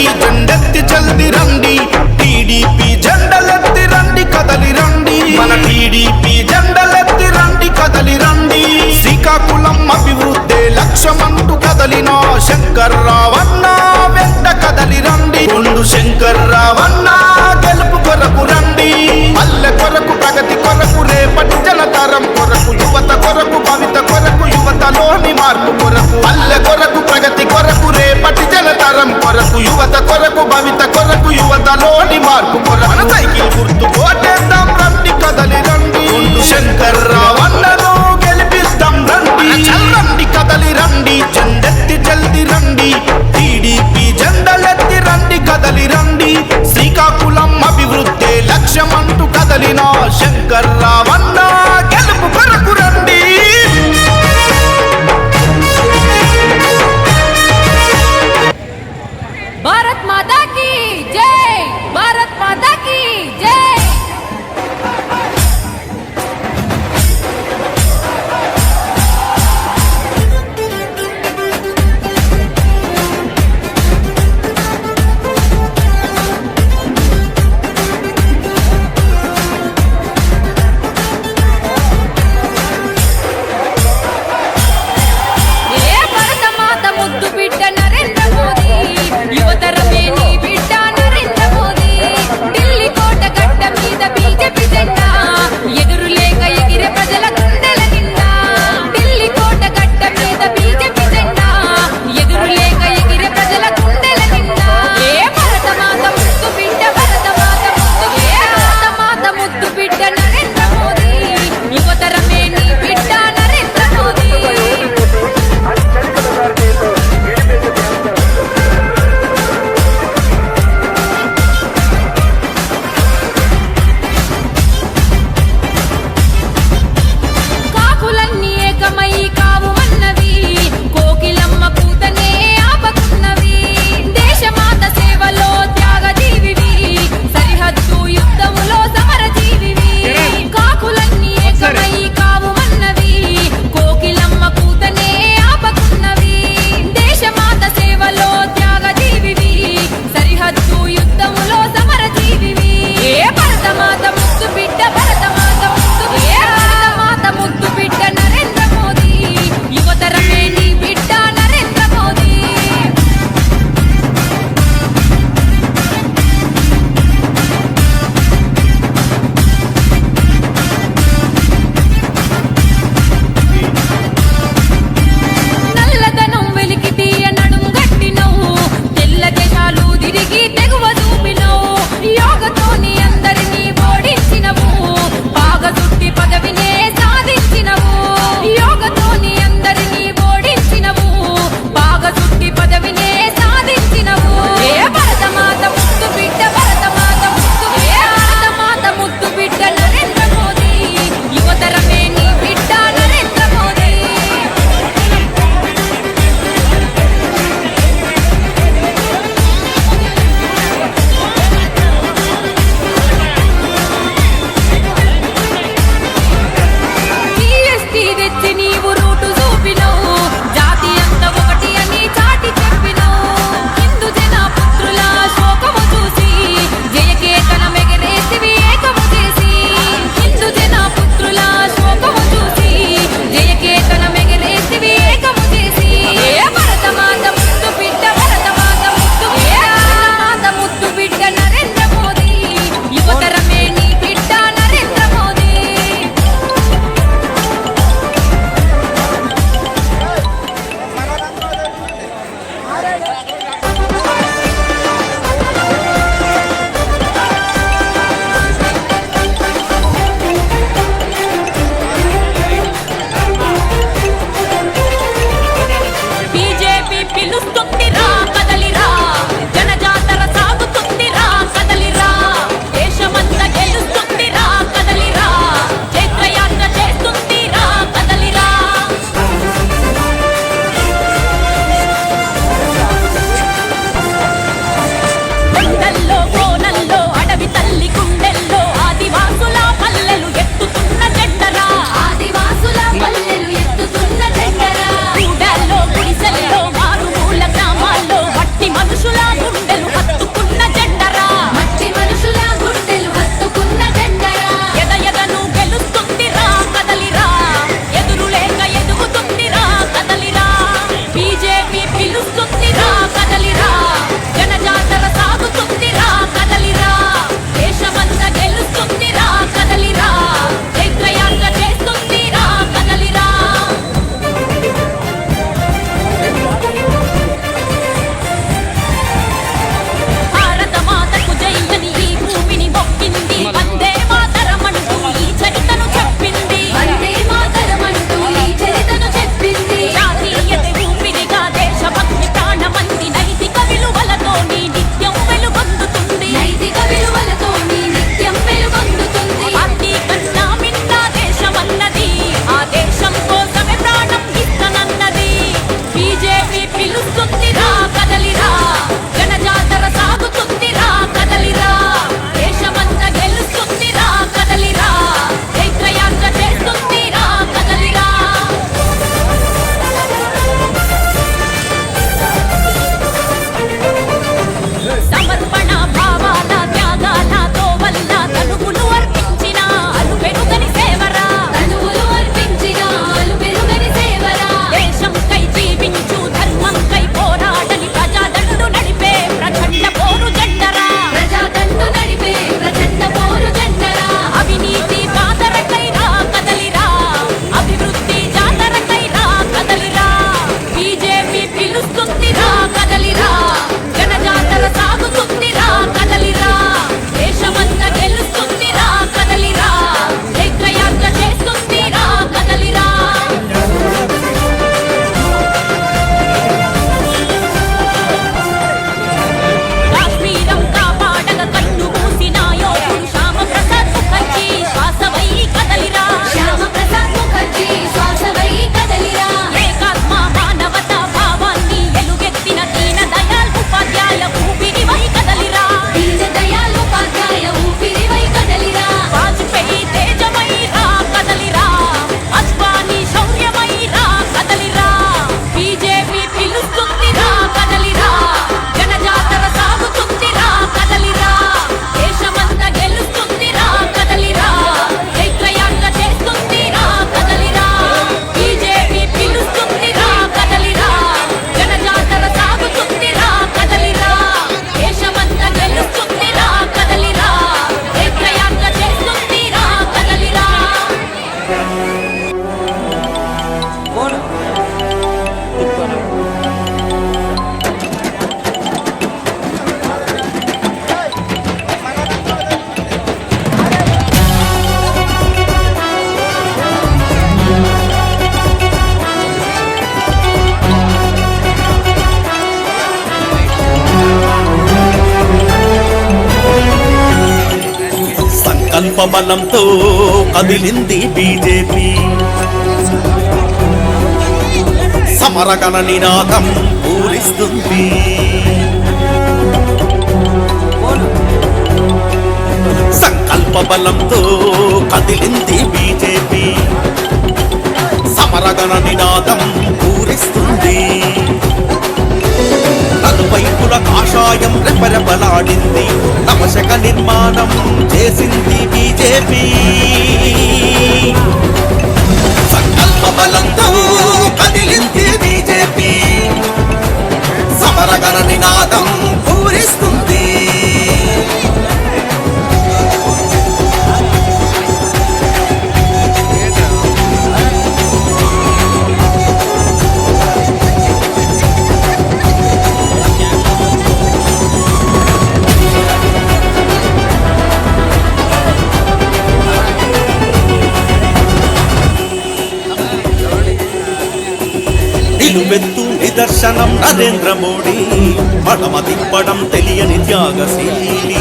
రండి జెండెత్తి జల్ది రండి. టీడీపీ జెండలెత్తి రండి కదలి రండి. మన టీడీపీ జెండలెత్తి రండి కదలి రండి. శ్రీకాకుళం అభివృద్ధి లక్ష్యమంటూ కదలిన. శంకర్రావన్న వెంట కదలి రండి. రెండు శంకర్రావ లక్ష్యమంటూ కదలిన శంకర్రావన్న బలంతో కదిలింది బీజేపీ. సమరగణ నినాదం పూరిస్తుంది సంకల్ప బలంతో కదిలింది బీజేపీ. సమరగణ నినాదం పూరిస్తుంది కాషాయం రెపరెపలాడింది నవశక నిర్మాణం చేసింది బీజేపీ. సంకల్ప బలంతో కదిలింది బీజేపీ. సమరగణ నినాదం నిలువెత్తు నిదర్శనం నరేంద్ర మోడీ. మడమ తిప్పడం తెలియని త్యాగశీలి.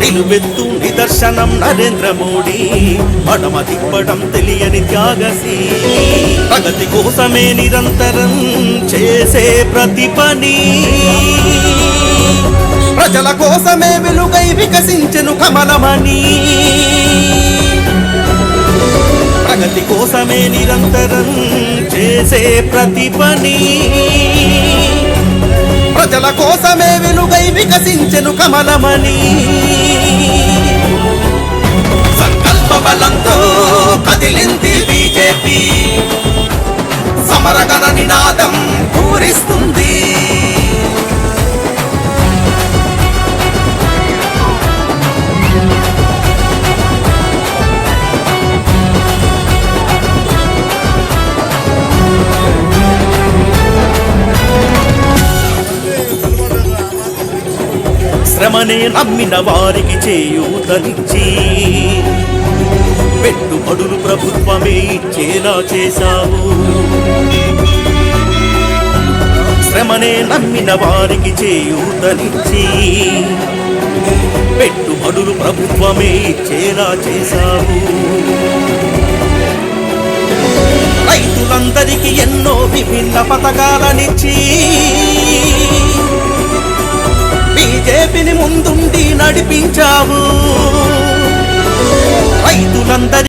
నిలువెత్తు నిదర్శనం నరేంద్ర మోడీ. మడమ తిప్పడం తెలియని త్యాగశీలి. ప్రగతి కోసమే నిరంతరం చేసే ప్రతి పని. ప్రజల కోసమే వెలుగై వికసించెను కమలమణి. ప్రగతి కోసమే నిరంతరం చేసే ప్రతి పని. ప్రజల కోసమే వెలుగై వికసించెను కమలమణి. సంకల్ప బలంతో కదిలింది బీజేపీ. సమరగణ నినాదం పూరిస్తుంది. శ్రమనే నమ్మిన వారికి చేయూతనిచ్చి. పెట్టుబడులు ప్రభుత్వమే ఇచ్చేలా చేశావు. శ్రమనే నమ్మిన వారికి చేయూతనిచ్చి. పెట్టుబడులు ప్రభుత్వమే ఇచ్చేలా చేశావు. రైతులందరికీ ఎన్నో విభిన్న పథకాలనిచ్చి. బీజేపీని ముందుండి నడిపించావు. రైతులందరి